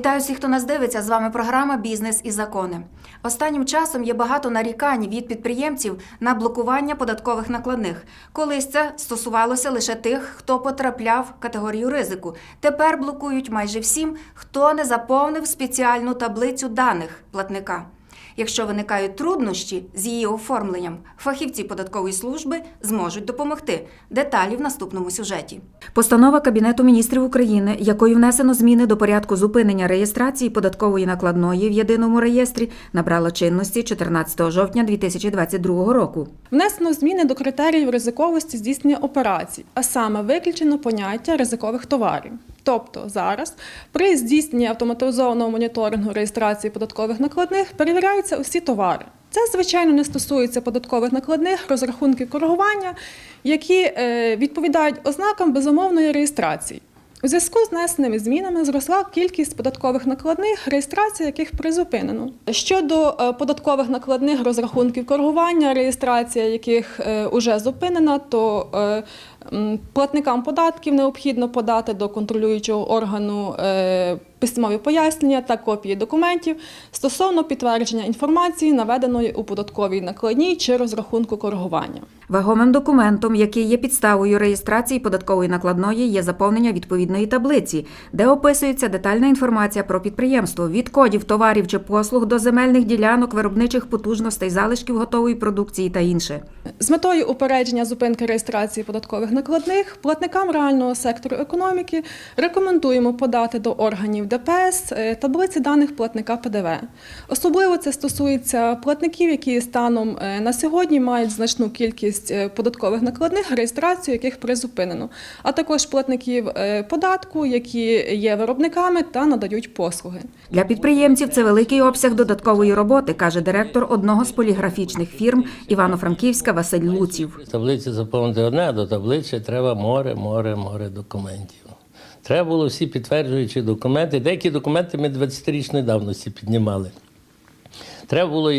Вітаю всіх, хто нас дивиться. З вами програма Бізнес і закони. Останнім часом є багато нарікань від підприємців на блокування податкових накладних. Колись це стосувалося лише тих, хто потрапляв в категорію ризику. Тепер блокують майже всім, хто не заповнив спеціальну таблицю даних платника. Якщо виникають труднощі з її оформленням, фахівці податкової служби зможуть допомогти. Деталі в наступному сюжеті. Постанова Кабінету міністрів України, якою внесено зміни до порядку зупинення реєстрації податкової накладної в єдиному реєстрі, набрала чинності 14 жовтня 2022 року. Внесено зміни до критеріїв ризиковості здійснення операцій, а саме виключено поняття ризикових товарів. Тобто зараз при здійсненні автоматизованого моніторингу реєстрації податкових накладних перевіряються усі товари. Це, звичайно, не стосується податкових накладних, розрахунків коригування, які е, відповідають ознакам безумовної реєстрації. У зв'язку з внесеними змінами зросла кількість податкових накладних, реєстрація яких призупинено. Щодо е, податкових накладних розрахунків коригування, реєстрація яких вже зупинена, то е, платникам податків необхідно подати до контролюючого органу е, письмові пояснення та копії документів стосовно підтвердження інформації, наведеної у податковій накладній чи розрахунку коригування. Вагомим документом, який є підставою реєстрації податкової накладної, є заповнення відповідної таблиці, де описується детальна інформація про підприємство від кодів товарів чи послуг до земельних ділянок, виробничих потужностей, залишків готової продукції та інше. З метою упередження зупинки реєстрації податкових накладних платникам реального сектору економіки рекомендуємо подати до органів ДПС е, таблиці даних платника ПДВ. Особливо це стосується платників, які станом е, на сьогодні мають значну кількість е, податкових накладних, реєстрацію яких призупинено, а також платників податку, які є виробниками та надають послуги. Для підприємців це великий обсяг додаткової роботи, каже директор одного з поліграфічних фірм Івано-Франківська Василь Луців. Таблиці заповнити одне, а до таблиці треба море, море, море документів. Треба було всі підтверджуючі документи. Деякі документи ми 20-річної давності піднімали. Треба було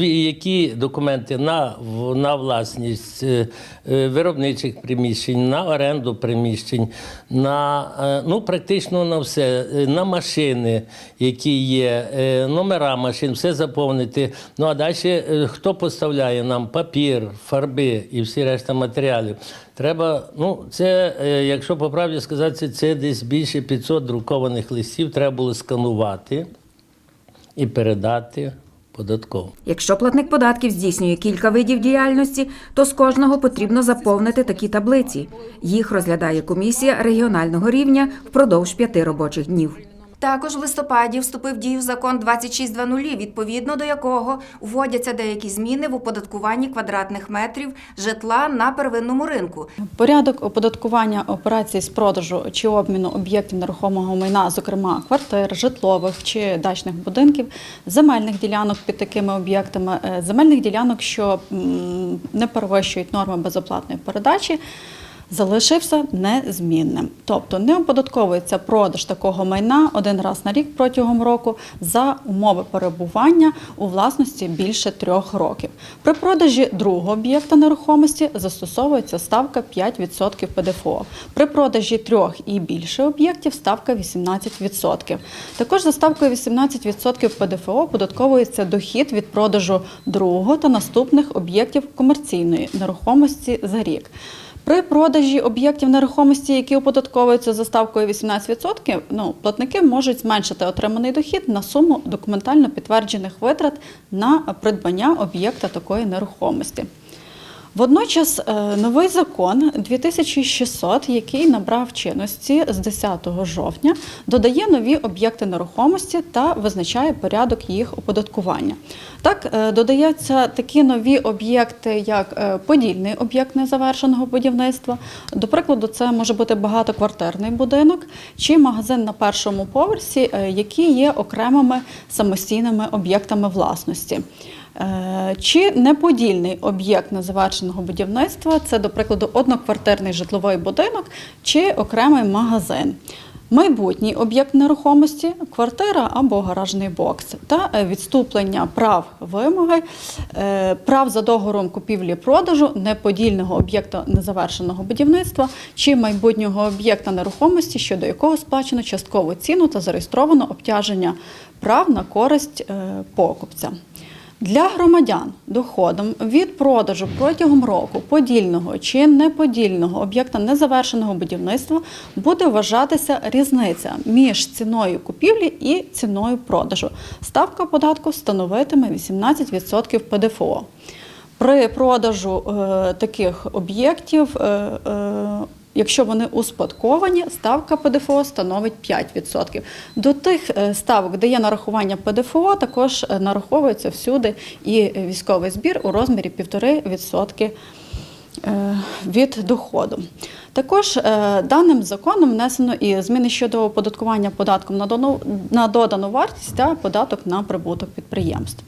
які документи на, на власність е, е, виробничих приміщень, на оренду приміщень, на е, ну, практично на все, на машини, які є, номера машин, все заповнити. Ну а далі хто поставляє нам папір, фарби і всі решта матеріалів. Треба, ну це, якщо по правді сказати, це десь більше 500 друкованих листів треба було сканувати і передати податково. Якщо платник податків здійснює кілька видів діяльності, то з кожного потрібно заповнити такі таблиці. Їх розглядає комісія регіонального рівня впродовж п'яти робочих днів. Також в листопаді вступив в дію закон 2620, відповідно до якого вводяться деякі зміни в оподаткуванні квадратних метрів житла на первинному ринку. Порядок оподаткування операцій з продажу чи обміну об'єктів нерухомого майна, зокрема квартир, житлових чи дачних будинків, земельних ділянок під такими об'єктами, е, земельних ділянок, що не перевищують норми безоплатної передачі. Залишився незмінним, тобто не оподатковується продаж такого майна один раз на рік протягом року за умови перебування у власності більше трьох років. При продажі другого об'єкта нерухомості застосовується ставка 5% ПДФО. При продажі трьох і більше об'єктів ставка 18%. Також за ставкою 18% ПДФО оподатковується дохід від продажу другого та наступних об'єктів комерційної нерухомості за рік. При продажі об'єктів нерухомості, які оподатковуються за ставкою 18%, ну, платники можуть зменшити отриманий дохід на суму документально підтверджених витрат на придбання об'єкта такої нерухомості. Водночас е, новий закон 2600, який набрав чинності з 10 жовтня, додає нові об'єкти нерухомості та визначає порядок їх оподаткування. Так, е, додаються такі нові об'єкти, як е, подільний об'єкт незавершеного будівництва. До прикладу, це може бути багатоквартирний будинок чи магазин на першому поверсі, які є окремими самостійними об'єктами власності. Е, Чи неподільний об'єкт незавершеного будівництва це, до прикладу, одноквартирний житловий будинок чи окремий магазин. Майбутній об'єкт нерухомості квартира або гаражний бокс та відступлення прав вимоги, е, прав за договором купівлі-продажу неподільного об'єкта незавершеного будівництва чи майбутнього об'єкта нерухомості, щодо якого сплачено часткову ціну та зареєстровано обтяження прав на користь е, покупця. Для громадян доходом від продажу протягом року подільного чи неподільного об'єкта незавершеного будівництва буде вважатися різниця між ціною купівлі і ціною продажу. Ставка податку становитиме 18% ПДФО. При продажу е, таких об'єктів, е, е, якщо вони успадковані, ставка ПДФО становить 5%. До тих е, ставок, де є нарахування ПДФО, також е, нараховується всюди і військовий збір у розмірі 1,5% е, від доходу. Також даним законом внесено і зміни щодо оподаткування податком на додану вартість та податок на прибуток підприємств.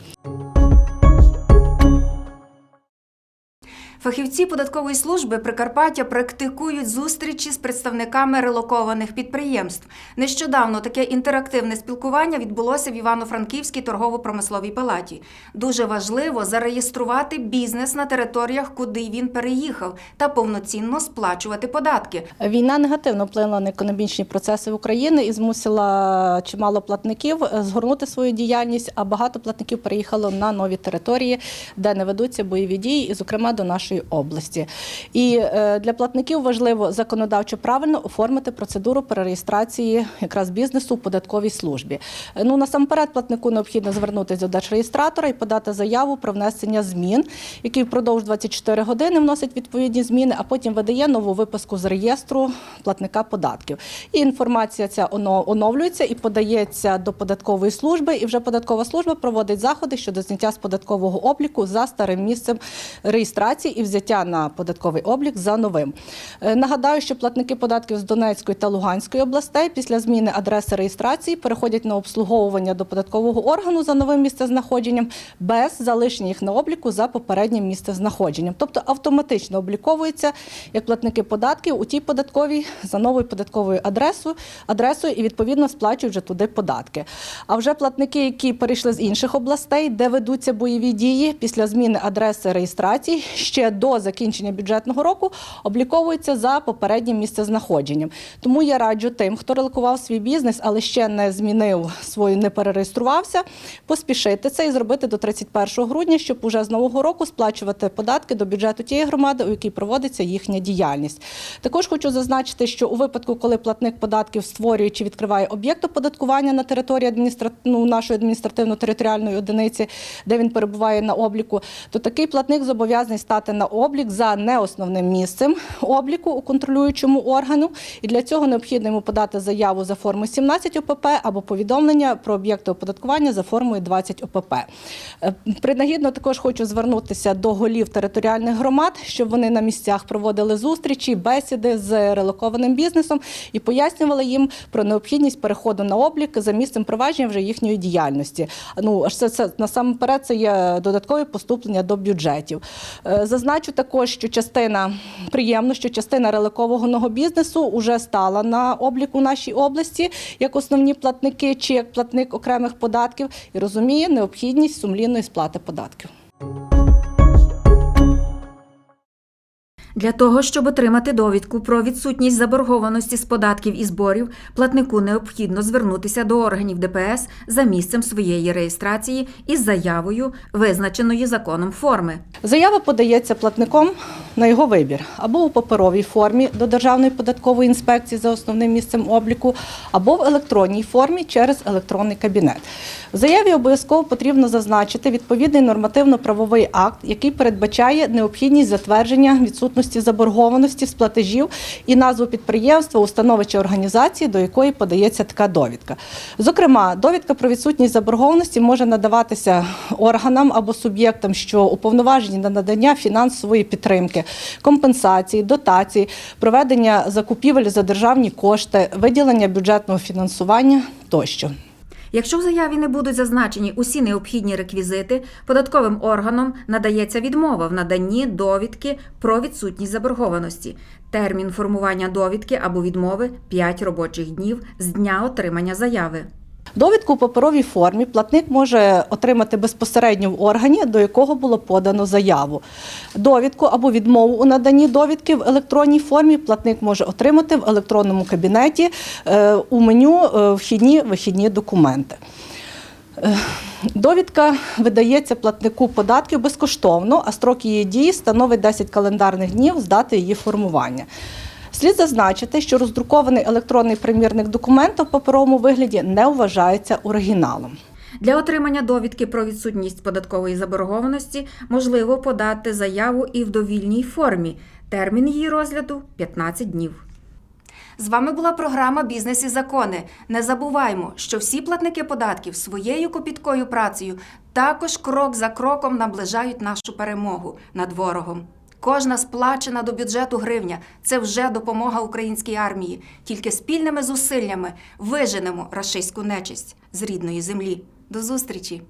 Фахівці податкової служби Прикарпаття практикують зустрічі з представниками релокованих підприємств. Нещодавно таке інтерактивне спілкування відбулося в Івано-Франківській торгово-промисловій палаті. Дуже важливо зареєструвати бізнес на територіях, куди він переїхав, та повноцінно сплачувати податки. Війна негативно вплинула на економічні процеси в Україні і змусила чимало платників е, згорнути свою діяльність, а багато платників переїхало на нові території, де не ведуться бойові дії, і, зокрема, до нашої області. І е, для платників важливо законодавчо правильно оформити процедуру перереєстрації якраз бізнесу у податковій службі. Е, Ну насамперед, платнику необхідно звернутися до держреєстратора і подати заяву про внесення змін, який впродовж 24 години вносить відповідні зміни, а потім видає нову виписку з реєстру платника податків. І інформація ця оновлюється і подається до податкової служби. І вже податкова служба проводить заходи щодо зняття з податкового обліку за старим місцем реєстрації і взяття на податковий облік за новим. Е, Нагадаю, що платники податків з Донецької та Луганської областей після зміни адреси реєстрації переходять на обслуговування до податкового органу за новим місцезнаходженням без залишення їх на обліку за попереднім місцезнаходженням. Тобто автоматично обліковуються як платники податків у тій податковій за новою податковою адресою, адресою і відповідно сплачують вже туди податки. А вже платники, які перейшли з інших областей, де ведуться бойові дії після зміни адреси реєстрації, ще до закінчення бюджетного року обліковуються за попереднім місцезнаходженням. Тому я раджу тим, хто релокував свій бізнес, але ще не змінив свою, не перереєструвався, поспішити це і зробити до 31 грудня, щоб уже з нового року сплачувати податки до бюджету тієї громади, у якій проводиться їхня діяльність. Також хочу зазначити, що у випадку, коли платник податків створює чи відкриває об'єкт оподаткування на території адміністра... ну, нашої адміністративно-територіальної одиниці, де він перебуває на обліку, то такий платник зобов'язаний стати на облік за неосновним місцем обліку у контролюючому органу. І для цього необхідно йому подати заяву за формою 17 ОПП або повідомлення про об'єкти оподаткування за формою 20 ОПП. Е, Принагідно також хочу звернутися до голів територіальних громад, щоб вони на місцях проводили зустрічі, бесіди з релокованим бізнесом і пояснювали їм про необхідність переходу на облік за місцем провадження вже їхньої діяльності. Ну це, це насамперед це є додаткові поступлення до бюджетів. Зазначу також, що частина приємно, що частина реликованого бізнесу вже стала на облік у нашій області як основні платники чи як платник окремих податків і розуміє необхідність сумлінної сплати податків. Для того, щоб отримати довідку про відсутність заборгованості з податків і зборів, платнику необхідно звернутися до органів ДПС за місцем своєї реєстрації із заявою, визначеної законом форми. Заява подається платником на його вибір або у паперовій формі до Державної податкової інспекції за основним місцем обліку, або в електронній формі через електронний кабінет. В заяві обов'язково потрібно зазначити відповідний нормативно-правовий акт, який передбачає необхідність затвердження відсутності заборгованості з платежів і назву підприємства, установи чи організації, до якої подається така довідка. Зокрема, довідка про відсутність заборгованості може надаватися органам або суб'єктам, що уповноважені на надання фінансової підтримки, компенсації, дотації, проведення закупівель за державні кошти, виділення бюджетного фінансування тощо. Якщо в заяві не будуть зазначені усі необхідні реквізити, податковим органам надається відмова в наданні довідки про відсутність заборгованості. Термін формування довідки або відмови 5 робочих днів з дня отримання заяви. Довідку у паперовій формі платник може отримати безпосередньо в органі, до якого було подано заяву. Довідку або відмову у наданні довідки в електронній формі платник може отримати в електронному кабінеті е, у меню е, вхідні вихідні документи. Е, Довідка видається платнику податків безкоштовно, а строк її дії становить 10 календарних днів з дати її формування. Слід зазначити, що роздрукований електронний примірник документа в паперовому вигляді не вважається оригіналом. Для отримання довідки про відсутність податкової заборгованості можливо подати заяву і в довільній формі. Термін її розгляду 15 днів. З вами була програма Бізнес і закони. Не забуваймо, що всі платники податків своєю копіткою працею також крок за кроком наближають нашу перемогу над ворогом. Кожна сплачена до бюджету гривня це вже допомога українській армії. Тільки спільними зусиллями виженемо рашистську нечисть з рідної землі. До зустрічі!